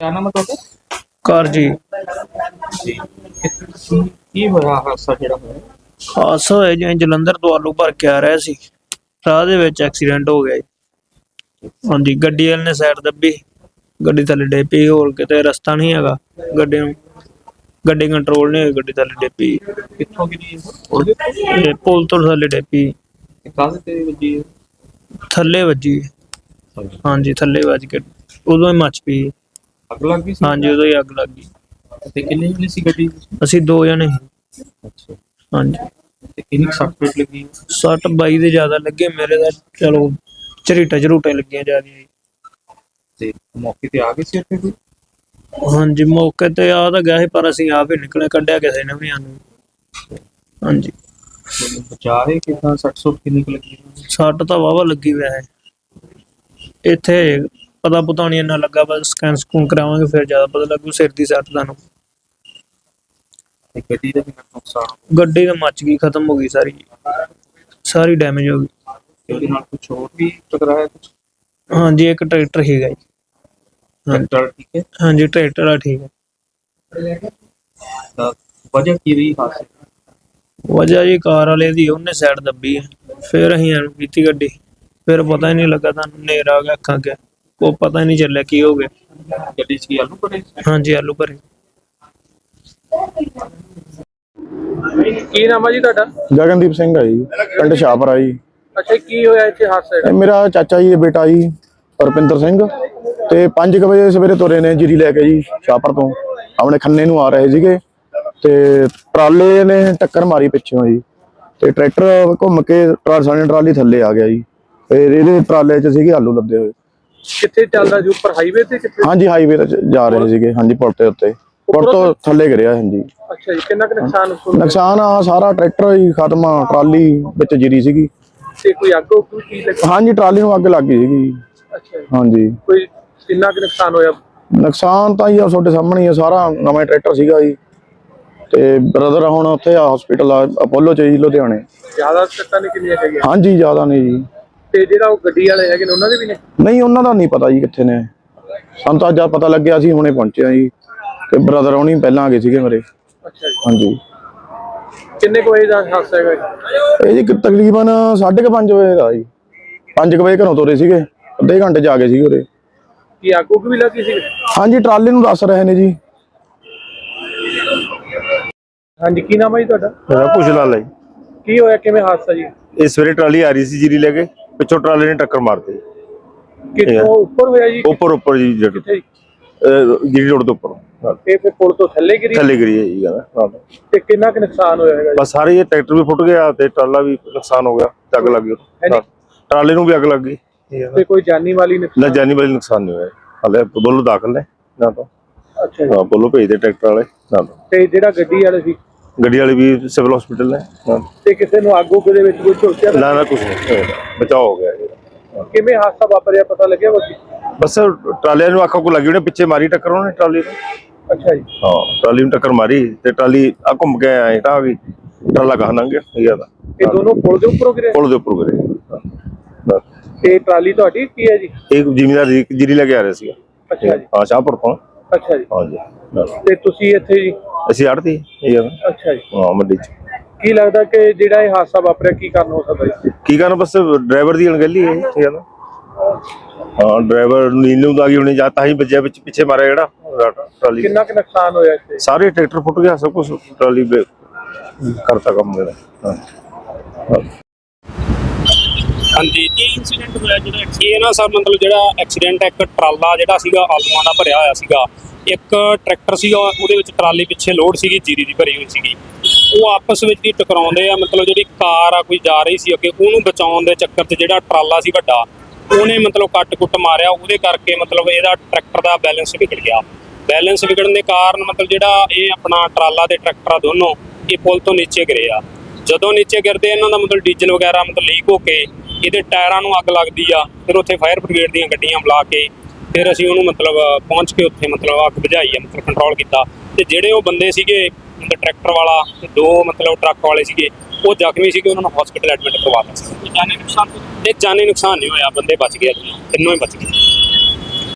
क्या नाम है ਤੁਹਾਡਾ ਕਾਰ ਜੀ ਜੀ ਕੀ ਹੋਇਆ ਹਾਦਸਾ ਜਿਹੜਾ ਹੋਇਆ ਹਾਦਸਾ ਹੋਇਆ ਜੀ ਜਲੰਧਰ ਤੋਂ ਆਲੂ ਭਰ ਕੇ ਆ ਰਿਹਾ ਸੀ ਰਾਹ ਦੇ ਵਿੱਚ ਐਕਸੀਡੈਂਟ ਹੋ ਗਿਆ ਜੀ ਹਾਂਜੀ ਗੱਡੀ ਵਾਲੇ ਨੇ ਸਾਈਡ ਦੱਬੀ ਗੱਡੀ ਥੱਲੇ ਡੇਪੀ ਹੋਰ ਕਿਤੇ ਰਸਤਾ ਨਹੀਂ ਹੈਗਾ ਗੱਡੀ ਨੂੰ ਗੱਡੀ ਕੰਟਰੋਲ ਨਹੀਂ ਹੋਈ ਗੱਡੀ ਥੱਲੇ ਡੇਪੀ ਕਿੱਥੋਂ ਗਿਰੀ ਇਹ ਉਹਦੇ ਤੇ ਪੁਲ ਤੋਂ ਥੱਲੇ ਡੇਪੀ ਕਾਹਦੇ ਤੇ ਵੱਜੀ ਇਹ? ਥੱਲੇ ਵੱਜੀ ਹਾਂਜੀ ਥੱਲੇ ਵੱਜ ਕੇ ਉਦੋਂ ਹੀ ਮੱਚ ਪਈ ਅੱਗ ਲੱਗ ਗਈ ਸੀ? ਹਾਂਜੀ ਉਦੋਂ ਹੀ ਅੱਗ ਲੱਗ ਗਈ। ਤੇ ਕਿੰਨੇ ਜਣੇ ਸੀ ਗੱਡੀ? ਅਸੀਂ ਦੋ ਜਣੇ। ਅੱਛਾ। ਹਾਂਜੀ। ਤੇ ਕਿੰਨੀ ਫੇਟ ਲੱਗੀ? ਸੱਟ ਬਾਈ ਦੇ ਜ਼ਿਆਦਾ ਲੱਗੇ ਮੇਰੇ ਦਾ ਚਲੋ ਝਰੀਟਾ ਝਰੂਟੇ ਲੱਗੀਆਂ ਜ਼ਿਆਦਾ ਤੇ ਮੌਕੇ ਤੇ ਆ ਗਏ ਸੀ ਇੱਥੇ ਕੋਈ? ਹਾਂਜੀ ਮੌਕੇ ਤੇ ਆ ਤਾਂ ਗਿਆ ਸੀ ਪਰ ਅਸੀਂ ਆਪ ਹੀ ਨਿਕਲੇ ਕੱਢਿਆ ਕਿਸੇ ਨੇ ਵੀ ਸਾਨੂੰ। ਹਾਂਜੀ। ਬਚਾ ਰਹੇ ਕਿਦਾਂ? ਸੱਟ ਸੁੱਟ ਕਿੰਨੀ ਕੁ ਲੱਗੀ? ਸੱਟ ਤਾਂ ਵਾਵਾ ਲੱਗੀ ਹੈ ਇੱਥੇ ਪਤਾ ਪਤਾ ਨਹੀਂ ਇੰਨਾ ਲੱਗਾ ਬਸ ਸਕੈਨ ਸਕੂਨ ਕਰਾਵਾਂਗੇ ਫਿਰ ਜ਼ਿਆਦਾ ਪਤਾ ਲੱਗੂ ਸਿਰ ਦੀ ਸੱਟ ਤੁਹਾਨੂੰ। ਤੇ ਗੱਡੀ ਦਾ ਵੀ ਨੁਕਸਾਨ ਹੋਇਆ। ਗੱਡੀ ਤਾਂ ਮੱਚ ਗਈ ਖਤਮ ਹੋ ਗਈ ਸਾਰੀ। ਸਾਰੀ ਡੈਮੇਜ ਹੋ ਗਈ। ਤੇ ਉਹਦੇ ਨਾਲ ਕੁਝ ਹੋਰ ਵੀ ਟਕਰਾਇਆ ਕੁਝ ਹਾਂਜੀ ਇੱਕ ਟਰੈਕਟਰ ਹੀਗਾ ਜੀ। ਹਾਂਜੀ। ਟਰੈਕਟਰ ਠੀਕ ਹੈ? ਹਾਂਜੀ ਟਰੈਕਟਰ ਆ ਠੀਕ ਹੈ। ਵਜ੍ਹਾ ਕੀ ਰਹੀ ਹਾਦਸੇ ਦੀ? ਵਜ੍ਹਾ ਜੀ ਕਾਰ ਵਾਲੇ ਦੀ ਉਹਨੇ ਸਾਈਡ ਦੱਬੀ ਹੈ। ਫਿਰ ਅਸੀਂ ਐਨੂੰ ਕੀਤੀ ਗੱਡੀ। ਫਿਰ ਪਤਾ ਹੀ ਨਹੀਂ ਲੱਗਾ ਤੁਹਾਨੂੰ ਨੇਰ ਆ ਗਿਆ ਅੱਖਾਂ ਅੱਗੇ। ਉਹ ਪਤਾ ਨਹੀਂ ਚੱਲਿਆ ਕੀ ਹੋ ਗਿਆ। ਗੱਡੀ ਚ ਕੀ ਆਲੂ ਭਰੇ? ਹਾਂਜੀ ਆਲੂ ਭਰੇ। ਕੀ ਨਾਮ ਹੈ ਜੀ ਤੁਹਾਡਾ? ਗਗਨਦੀਪ ਸਿੰਘ ਹੈ ਜੀ ਪਿੰਡ ਸ਼ਾਹਪੁਰਾ ਜੀ। ਅੱਛਾ ਕੀ ਹੋਇਆ ਇੱਥੇ ਹਾਦਸਾ ਇਹ ਮੇਰਾ ਚਾਚਾ ਜੀ ਦਾ ਬੇਟਾ ਜੀ ਰੁਪਿੰਦਰ ਸਿੰਘ। ਤੇ 5 ਵਜੇ ਸਵੇਰੇ ਤੁਰੇ ਨੇ ਜੀਰੀ ਲੈ ਕੇ ਜੀ ਸ਼ਾਹਪੁਰ ਤੋਂ। ਆਪਣੇ ਖੰਨੇ ਨੂੰ ਆ ਰਹੇ ਸੀਗੇ। ਤੇ ਟਰਾਲੇ ਨੇ ਟੱਕਰ ਮਾਰੀ ਪਿੱਛੋਂ ਜੀ। ਤੇ ਟਰੈਕਟਰ ਘੁੰਮ ਕੇ ਟਰਾਲੀ ਟਰਾਲੀ ਥੱਲੇ ਆ ਗਿਆ ਜੀ। ਇਹਦੇ ਟਰਾਲੇ 'ਚ ਸੀਗੇ ਆਲੂ ਲੱਦੇ ਹੋਏ। ਕਿੱਥੇ ਚੱਲਦਾ ਜੀ ਉੱਪਰ ਹਾਈਵੇ ਤੇ ਕਿੱਥੇ? ਹਾਂਜੀ ਹਾਈਵੇ ਤੇ ਜਾ ਰਹੇ ਸੀਗੇ। ਹਾਂਜੀ ਪੁਲ ਤੇ ਉੱਤੇ। ਪੁਲ ਤੋਂ ਥੱਲੇ ਗਿਰਿਆ ਹਾਂਜੀ। ਅੱਛਾ ਜੀ ਕਿੰਨਾ ਕੁ ਨੁਕਸਾਨ ਹੋਇਆ? ਨੁਕਸਾਨ ਆ ਸਾਰਾ ਟਰੈਕਟਰ ਹੀ ਖਤਮ ਆ ਟਰਾਲੀ ਵਿੱਚ ਜੀਰੀ ਸੀਗੀ। ਤੇ ਕੋਈ ਅੱਗ ਉੱਗ ਕੀ ਲੱਗੀ? ਹਾਂਜੀ ਟਰਾਲੀ ਨੂੰ ਅੱਗ ਲੱਗ ਗਈ ਸੀਗੀ। ਅੱਛਾ ਹਾਂਜੀ। ਕੋਈ ਕਿੰਨਾ ਕੁ ਨੁਕਸਾਨ ਹੋਇਆ? ਨੁਕਸਾਨ ਤਾਂ ਜੀ ਆ ਤੁਹਾਡੇ ਸਾਹਮਣੇ ਹੀ ਆ ਸਾਰਾ ਨਵਾਂ ਟਰੈਕਟਰ ਸੀਗਾ ਜੀ। ਤੇ ਬ੍ਰਦਰ ਹੁਣ ਉੱਥੇ ਆ ਹਸਪੀਟਲ ਆ ਅਪੋਲੋ ਚ ਜੀ ਲੁਧਿਆਣੇ। ਜ਼ਿਆਦਾ ਸੱਟਾਂ ਨੇ ਕਿੰਨੀਆਂ ਹੈਗੀਆਂ? ਹਾਂਜੀ ਜ਼ਿਆਦਾ ਨਹੀਂ ਜੀ। ਤੇ ਜਿਹੜਾ ਉਹ ਗੱਡੀ ਵਾਲੇ ਹੈਗੇ ਨੇ ਉਹਨਾਂ ਦੇ ਵੀ ਨੇ? ਨਹੀਂ ਉਹਨਾਂ ਦਾ ਨਹੀਂ ਪਤਾ ਜੀ ਕਿੱਥੇ ਨੇ। ਸਾਨੂੰ ਤਾਂ ਜਦ ਪਤਾ ਲੱਗਿਆ ਸੀ ਹੁਣੇ ਪਹੁੰਚੇ ਆ ਜੀ। ਤੇ ਬ੍ਰਦਰ ਹੁਣੀ ਪਹਿਲਾਂ ਆ ਗਏ ਸੀਗੇ ਮੇਰੇ। ਅੱਛਾ ਜੀ। ਹਾਂਜੀ। ਕਿੰਨੇ ਕੁ ਵਜੇ ਦਾ ਹਾਦਸਾ ਹੈਗਾ ਜੀ? ਇਹ ਜੀ ਕਿ ਤਕਰੀਬਨ 5:30 ਵਜੇ ਦਾ ਜੀ। 5 ਵਜੇ ਘਰੋਂ ਤੁਰੇ ਸੀਗੇ ਅੱਧੇ ਘੰਟੇ ਜਾ ਗਏ ਸੀਗੇ ਉਰੇ। ਕੀ ਅੱਗ ਉੱਗ ਵੀ ਲੱਗੀ ਸੀ ਹਾਂਜੀ ਟਰਾਲੀ ਨੂੰ ਦੱਸ ਰਹੇ ਨੇ ਜੀ। ਹਾਂਜੀ ਕੀ ਨਾਮ ਹੈ ਜੀ ਤੁਹਾਡਾ? ਮੇਰਾ ਕੁਛ ਲਾਲ ਹੈ ਕੀ ਹੋਇਆ? ਕਿਵੇਂ ਹਾਦਸਾ ਜੀ? ਇਹ ਸਵੇਰੇ ਟਰਾਲੀ ਆ ਰਹੀ ਸੀ ਜੀਰੀ ਲੈ ਕੇ। ਪਿੱਛੋਂ ਟਰਾਲੇ ਨੇ ਟੱਕਰ ਮਾਰਤੀ। ਕਿੱਥੋਂ? ਉੱਪਰ ਹੋਇਆ ਜੀ? ਉੱਪਰ ਉੱਪਰ ਜੀ ਜੜ ਕਿੱਥੇ ਜੀ? ਜੀਰੀ ਰੋਡ ਦੇ ਉੱਪਰ। ਹਾਂ, ਇਹ ਫਿਰ ਪੁਲ ਤੋਂ ਥੱਲੇ ਗਿਰੀ? ਥੱਲੇ ਗਰੀ ਹੈ ਜੀ ਕਹਿੰਦਾ ਹਾਂ। ਤੇ ਕਿੰਨਾ ਕੁ ਨੁਕਸਾਨ ਹੋਇਆ ਹੈਗਾ ਜੀ? ਬਸ ਸਾਰੇ ਇਹ ਟਰੈਕਟਰ ਵੀ ਫੁੱਟ ਗਿਆ ਤੇ ਟਰਾਲਾ ਵੀ ਨੁਕਸਾਨ ਹੋ ਗਿਆ ਤੇ ਅੱਗ ਲੱਗ ਗਈ। ਉਹਨੂੰ। ਟਰਾਲੇ ਨੂੰ ਵੀ ਅੱਗ ਲੱਗ ਗਈ। ਹੈ। ਤੇ ਕੋਈ ਜਾਨੀ ਵਾਲੀ ਨਾ ਨੁਕਸਾਨ ਜਾਨੀ ਵਾਲੀ ਨੁਕਸਾਨ ਨਹੀਂ ਹੋਇਆ। ਹਲੇ ਬੋਲੋ ਦਾਖਲ ਨੇ ਨਾ ਤਾਂ। ਅੱਛਾ ਜੀ। ਹਾਂ ਬੋਲੋ ਭੇਜਦੇ ਟਰੈਕਟਰ ਵਾਲੇ ਨਾ ਤਾਂ। ਤੇ ਜਿਹੜਾ ਗੱਡੀ ਵਾਲੇ ਸੀ ਗੱਡੀ ਵਾਲੇ ਵੀ ਸਿਵਲ ਹਸਪੀਟਲ ਨੇ ਹਾਂ। ਤੇ ਕਿਸੇ ਨੂੰ ਆਗੂ ਦੇ ਵਿੱਚ ਕੋਈ ਝੋਕਿਆ ਨਾ ਨਾ ਕੁਝ ਨਹੀਂ। ਹੋਇਆ। ਬਚਾਅ ਹੋ ਗਿਆ ਕਿਵੇਂ ਹਾਦਸਾ ਵਾਪਰਿਆ ਪਤਾ ਲੱਗਿਆ ਬਾਕੀ ਬਸ ਟਰਾਲਿਆਂ ਨੂੰ ਅੱਖਾਂ ਕੋ ਲੱਗੀ ਉਹਨੇ ਪਿੱਛੇ ਮਾਰੀ ਟੱਕਰ ਉਹਨੇ ਟਰਾਲੀ ਨੂੰ। ਅੱਛਾ ਜੀ। ਹਾਂ ਟਰਾਲੀ ਨੂੰ ਟੱਕਰ ਮਾਰੀ ਤੇ ਟਰਾਲੀ ਆ ਘੁੰਮ ਕੇ ਆਏ ਤਾਂ ਆ ਗਈ ਟਰਾਲਾ ਕਹਾਂ ਲੰਘ ਗਿਆ ਇਹ ਦਾ ਇਹ ਦੋਨੋਂ ਪੁਲ ਦੇ ਉੱਪਰੋਂ ਗਿਰੇ? ਪੁਲ ਦੇ ਉੱਪਰ ਗਰੇ। ਬਸ। ਤੇ ਟਰਾਲੀ ਤੁਹਾਡੀ ਕੀ ਹੈ ਜੀ? ਇਹ ਜ਼ਿਮੀਦਾਰ ਜੀ ਜੀਰੀ ਲੈ ਕੇ ਆ ਰਿਹਾ ਸੀਗਾ। ਅੱਛਾ ਜੀ। ਹਾਂ ਸ਼ਾਹਪੁਰ ਤੋਂ। ਅੱਛਾ ਜੀ। ਹਾਂ ਜੀ ਬਸ। ਤੇ ਤੁਸੀਂ ਇੱਥੇ ਜੀ ਅਸੀਂ ਆੜਤੀ ਇਹ ਆ ਨਾ। ਅੱਛਾ ਜੀ। ਹਾਂ ਮੰਡੀ ਚ। ਕੀ ਲੱਗਦਾ ਕਿ ਜਿਹੜਾ ਇਹ ਹਾਦਸਾ ਵਾਪਰਿਆ ਕੀ ਕਾਰਨ ਹੋ ਸਕਦਾ ਜੀ? ਕੀ ਕਰਨ? ਬਸ ਡਰਾਈਵਰ ਦੀ ਅਣਗਹਿਲੀ ਹੈ ਇਹ ਆ ਨਾ। ਹਾਂ ਡਰਾਈਵਰ ਨੀਲੂ ਦਾ ਗਈ ਉਹਨੇ ਜਾਂ ਤਾਂ ਹੀ ਵੱਜਿਆ ਵਿੱਚ ਪਿੱਛੇ ਮਾਰਿਆ ਜਿਹੜਾ ਟਰਾਲੀ ਕਿੰਨਾ ਕੁ ਨੁਕਸਾਨ ਹੋਇਆ ਇੱਥੇ? ਸਾਰੇ ਟਰੈਕਟਰ ਫੁੱਟ ਗਿਆ ਸਭ ਕੁਝ ਟਰਾਲੀ ਬੇ ਕਰਤਾ ਕੰਮ ਮੇਰਾ ਹਾਂ। ਹਾਂ। ਹਾਂਜੀ ਕੀ ਇਨਸੀਡੈਂਟ ਹੋਇਆ ਜਿਹੜਾ? ਇਹ ਨਾ ਸਰ? ਮਤਲਬ ਜਿਹੜਾ ਐਕਸੀਡੈਂਟ ਇੱਕ ਟਰਾਲਾ ਜਿਹੜਾ ਸੀਗਾ ਆਲੂਆਂ ਦਾ ਭਰਿਆ ਹੋਇਆ ਸੀਗਾ। ਇੱਕ ਟਰੈਕਟਰ ਸੀਗਾ ਉਹਦੇ ਵਿੱਚ ਟਰਾਲੀ ਪਿੱਛੇ ਲੋਡ ਸੀਗੀ, ਜੀਰੀ ਦੀ ਭਰੀ ਹੋਈ ਸੀਗੀ। ਉਹ ਆਪਸ ਵਿੱਚ ਹੀ ਟਕਰਾਉਂਦੇ ਆ, ਮਤਲਬ ਜਿਹੜੀ ਕਾਰ ਆ, ਕੋਈ ਜਾ ਰਹੀ ਸੀ ਅੱਗੇ, ਉਹਨੂੰ ਬਚਾਉਣ ਦੇ ਚੱਕਰ 'ਚ ਜਿਹੜਾ ਟਰਾਲਾ ਸੀ ਵੱਡਾ, ਉਹਨੇ ਮਤਲਬ ਕੱਟ-ਕੁੱਟ ਮਾਰਿਆ, ਉਹਦੇ ਕਰਕੇ ਮਤਲਬ ਇਹਦਾ ਟਰੈਕਟਰ ਦਾ ਬੈਲੈਂਸ ਵਿਗੜ ਗਿਆ। ਬੈਲੈਂਸ ਵਿਗੜਨ ਦੇ ਕਾਰਨ ਮਤਲਬ ਜਿਹੜਾ ਇਹ ਆਪਣਾ ਟਰਾਲਾ ਤੇ ਟਰੈਕਟਰ ਆ ਦੋਨੋਂ, ਇਹ ਪੁਲ ਤੋਂ ਨੀਚੇ ਗਿਰੇ ਆ। ਜਦੋਂ ਨੀਚੇ ਗਿਰਦੇ ਇਹਨਾਂ ਦਾ ਮਤਲਬ ਡੀਜ਼ਲ ਵਗੈਰਾ ਮਤਲਬ ਲੀਕ ਹੋ ਕੇ, ਇਹਦੇ ਟਾਇਰਾਂ ਨੂੰ ਅੱਗ ਲੱਗਦੀ ਆ, ਫਿਰ ਉੱਥੇ ਫਾਇਰ ਬ੍ਰਿਗੇਡ ਦੀਆਂ ਗੱਡੀਆਂ ਬੁਲਾ ਕੇ ਫਿਰ ਅਸੀਂ ਉਹਨੂੰ ਮਤਲਬ ਪਹੁੰਚ ਕੇ ਉੱਥੇ ਮਤਲਬ ਅੱਗ ਬੁਝਾਈ ਆ ਮਤਲਬ ਕੰਟਰੋਲ ਕੀਤਾ। ਤੇ ਜਿਹੜੇ ਉਹ ਬੰਦੇ ਸੀਗੇ ਮਤਲਬ ਟਰੈਕਟਰ ਵਾਲਾ ਤੇ ਦੋ ਮਤਲਬ ਟਰੱਕ ਵਾਲੇ ਸੀਗੇ ਉਹ ਜ਼ਖਮੀ ਸੀਗੇ ਉਹਨਾਂ ਨੂੰ ਹਸਪੀਟਲ ਐਡਮਿਟ ਕਰਵਾਤਾ ਸੀ ਜਾਨੀ ਨੁਕਸਾਨ ਤੇ ਜਾਨੀ ਨੁਕਸਾਨ ਨਹੀਂ ਹੋਇਆ ਬੰਦੇ ਬਚ ਗਏ ਤਿੰਨੋਂ ਹੀ ਬਚ ਗਏ।